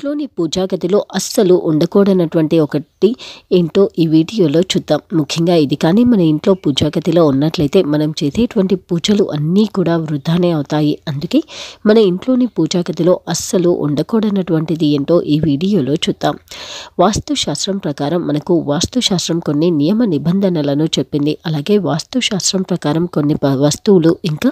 ఇంట్లోని పూజా గదిలో అస్సలు ఉండకూడనటువంటి ఒకటి ఏంటో ఈ వీడియోలో చూద్దాం. ముఖ్యంగా ఇది కానీ మన ఇంట్లో పూజా గదిలో ఉన్నట్లయితే మనం చేసేటువంటి పూజలు అన్నీ కూడా వృధానే అవుతాయి. అందుకే మన ఇంట్లోని పూజా గదిలో అస్సలు ఉండకూడనటువంటిది ఏంటో ఈ వీడియోలో చూద్దాం. వాస్తుశాస్త్రం ప్రకారం మనకు వాస్తుశాస్త్రం కొన్ని నియమ నిబంధనలను చెప్పింది. అలాగే వాస్తు శాస్త్రం ప్రకారం కొన్ని ప- వస్తువులు ఇంకా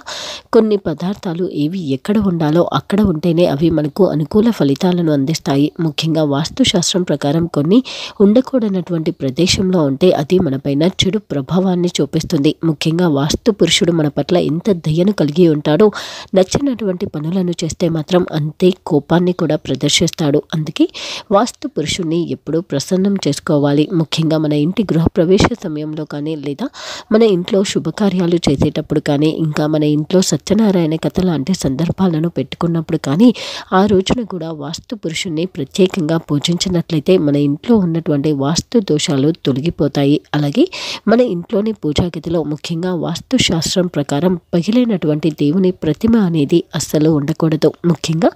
కొన్ని పదార్థాలు ఏవి ఎక్కడ ఉండాలో అక్కడ ఉంటేనే అవి మనకు అనుకూల ఫలితాలను అందిస్తాయి. ముఖ్యంగా వాస్తు శాస్త్రం ప్రకారం కొన్ని ఉండకూడనటువంటి ప్రదేశంలో ఉంటే అది మనపైన చెడు ప్రభావాన్ని చూపిస్తుంది. ముఖ్యంగా వాస్తు పురుషుడు మన పట్ల ఎంత దయను కలిగి ఉంటాడో నచ్చినటువంటి పనులను చేస్తే మాత్రం అంతే కోపాన్ని కూడా ప్రదర్శిస్తాడు. అందుకే వాస్తు పురుషుణ్ణి ఎప్పుడూ ప్రసన్నం చేసుకోవాలి. ముఖ్యంగా మన ఇంటి గృహప్రవేశ సమయంలో కానీ లేదా మన ఇంట్లో శుభకార్యాలు చేసేటప్పుడు కానీ ఇంకా మన ఇంట్లో సత్యనారాయణ కథ లాంటి సందర్భాలను పెట్టుకున్నప్పుడు కానీ ఆ రోజున కూడా వాస్తు పురుషుణ్ణి ప్రత్యేకంగా పూజించినట్లయితే మన ఇంట్లో ఉన్నటువంటి వాస్తు దోషాలు తొలగిపోతాయి. అలాగే మన ఇంట్లోని పూజాగతిలో ముఖ్యంగా వాస్తు శాస్త్రం ప్రకారం పగిలినటువంటి దేవుని ప్రతిమ అనేది అస్సలు ఉండకూడదు. ముఖ్యంగా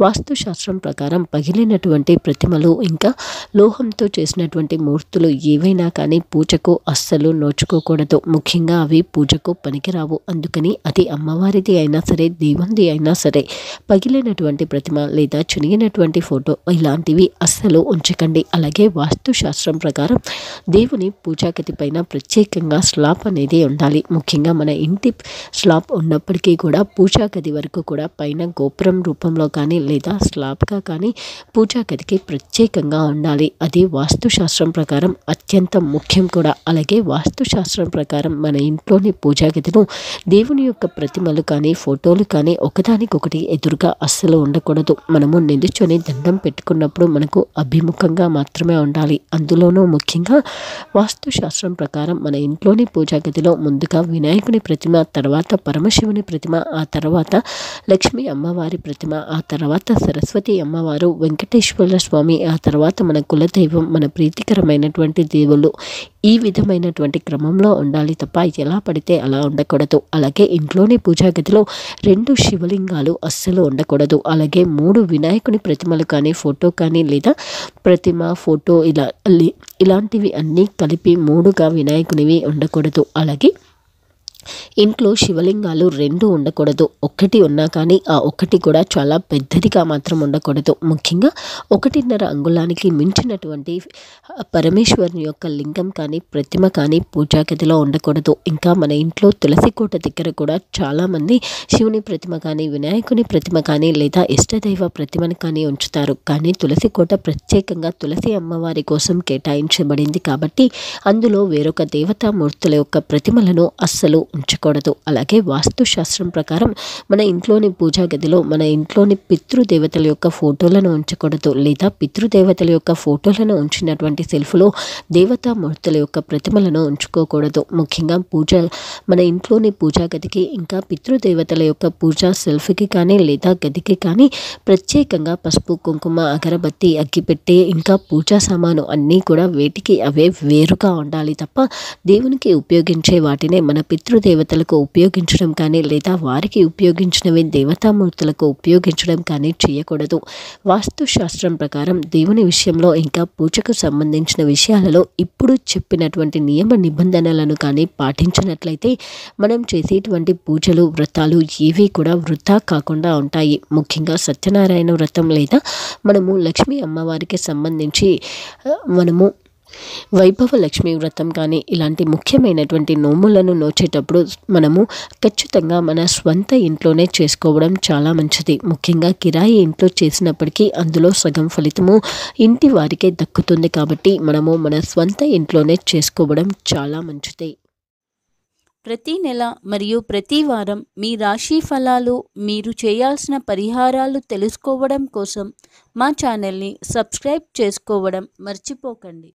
వాస్తు శాస్త్రం ప్రకారం పగిలినటువంటి ప్రతిమలు ఇంకా లోహంతో చేసినటువంటి మూర్తులు ఏవైనా కానీ పూజకు అస్సలు నోచుకోకూడదు. ముఖ్యంగా అవి పూజకు పనికిరావు. అందుకని అది అమ్మవారిది అయినా సరే దేవుంది అయినా సరే పగిలినటువంటి ప్రతిమ లేదా చినిగినటువంటి ఫోటో ఇలాంటివి అస్సలు ఉంచకండి. అలాగే వాస్తు శాస్త్రం ప్రకారం దేవుని పూజాగతి పైన ప్రత్యేకంగా స్లాబ్ అనేది ఉండాలి. ముఖ్యంగా మన ఇంటి స్లాబ్ ఉన్నప్పటికీ కూడా పూజాగది వరకు కూడా పైన గోపురం రూపంలో కానీ లేదా స్లాబ్గా కానీ పూజాగదికి ప్రత్యేకంగా ఉండాలి. అది వాస్తు శాస్త్రం ప్రకారం అత్యంత ముఖ్యం కూడా. అలాగే వాస్తు శాస్త్రం ప్రకారం మన ఇంట్లోని పూజాగదిలో దేవుని యొక్క ప్రతిమలు కానీ ఫోటోలు కానీ ఒకదానికొకటి ఎదురుగా అస్సలు ఉండకూడదు. మనము నిలుచొని దండం పెట్టుకున్నప్పుడు మనకు అభిముఖంగా మాత్రమే ఉండాలి. అందులోనూ ముఖ్యంగా వాస్తు శాస్త్రం ప్రకారం మన ఇంట్లోని పూజాగదిలో ముందుగా వినాయకుని ప్రతిమ తర్వాత పరమశివుని ప్రతిమ ఆ తర్వాత లక్ష్మీ అమ్మవారి ప్రతిమ ఆ తర్వాత సరస్వతి అమ్మవారు వెంకటేశ్వర స్వామి ఆ తర్వాత మన కులదైవం మన ప్రీతికరమైనటువంటి దేవుళ్ళు ఈ విధమైనటువంటి క్రమంలో ఉండాలి తప్ప ఎలా పడితే అలా ఉండకూడదు. అలాగే ఇంట్లోని పూజా గదిలో రెండు శివలింగాలు అస్సలు ఉండకూడదు. అలాగే మూడు వినాయకుని ప్రతిమలు కానీ ఫోటో కానీ లేదా ప్రతిమ ఫోటో ఇలా ఇలాంటివి అన్నీ కలిపి మూడుగా వినాయకునివి ఉండకూడదు. అలాగే ఇంట్లో శివలింగాలు రెండు ఉండకూడదు. ఒక్కటి ఉన్నా కానీ ఆ ఒక్కటి కూడా చాలా పెద్దదిగా మాత్రం ఉండకూడదు. ముఖ్యంగా ఒకటిన్నర అంగుళానికి మించినటువంటి పరమేశ్వరుని యొక్క లింగం కానీ ప్రతిమ కానీ పూజా గదిలో ఉండకూడదు. ఇంకా మన ఇంట్లో తులసి కోట దగ్గర కూడా చాలామంది శివుని ప్రతిమ కానీ వినాయకుని ప్రతిమ కానీ లేదా ఇష్టదైవ ప్రతిమను కానీ ఉంచుతారు. కానీ తులసి కోట ప్రత్యేకంగా తులసి అమ్మవారి కోసం కేటాయించబడింది కాబట్టి అందులో వేరొక దేవతామూర్తుల యొక్క ప్రతిమలను అస్సలు ఉంచకూడదు. అలాగే వాస్తు శాస్త్రం ప్రకారం మన ఇంట్లోని పూజా గదిలో మన ఇంట్లోని పితృదేవతల యొక్క ఫోటోలను ఉంచకూడదు. లేదా పితృదేవతల యొక్క ఫోటోలను ఉంచినటువంటి సెల్ఫ్లో దేవతామూర్తుల యొక్క ప్రతిమలను ఉంచుకోకూడదు. ముఖ్యంగా పూజ మన ఇంట్లోని పూజా గదికి ఇంకా పితృదేవతల యొక్క పూజా సెల్ఫ్కి కానీ లేదా గదికి కానీ ప్రత్యేకంగా పసుపు కుంకుమ అగరబత్తి అగ్గిపెట్టె ఇంకా పూజా సామాను అన్నీ కూడా వేటికి అవే వేరుగా ఉండాలి తప్ప దేవునికి ఉపయోగించే వాటినే మన పితృ దేవతలకు ఉపయోగించడం కానీ లేదా వారికి ఉపయోగించినవి దేవతామూర్తులకు ఉపయోగించడం కానీ చేయకూడదు. వాస్తుశాస్త్రం ప్రకారం దేవుని విషయంలో ఇంకా పూజకు సంబంధించిన విషయాలలో ఇప్పుడు చెప్పినటువంటి నియమ నిబంధనలను కానీ పాటించినట్లయితే మనం చేసేటువంటి పూజలు వ్రతాలు ఏవి కూడా వృధా కాకుండా ఉంటాయి. ముఖ్యంగా సత్యనారాయణ వ్రతం లేదా మనము లక్ష్మీ అమ్మవారికి సంబంధించి మనము వైభవ లక్ష్మీ వ్రతం కానీ ఇలాంటి ముఖ్యమైనటువంటి నోములను నోచేటప్పుడు మనము ఖచ్చితంగా మన స్వంత ఇంట్లోనే చేసుకోవడం చాలా మంచిది. ముఖ్యంగా కిరాయి ఇంట్లో చేసినప్పటికీ అందులో సగం ఫలితము ఇంటి వారికే దక్కుతుంది కాబట్టి మనము మన స్వంత ఇంట్లోనే చేసుకోవడం చాలా మంచిది. ప్రతి నెల మరియు ప్రతి వారం మీ రాశి ఫలాలు మీరు చేయాల్సిన పరిహారాలు తెలుసుకోవడం కోసం మా ఛానల్ని సబ్స్క్రైబ్ చేసుకోవడం మర్చిపోకండి.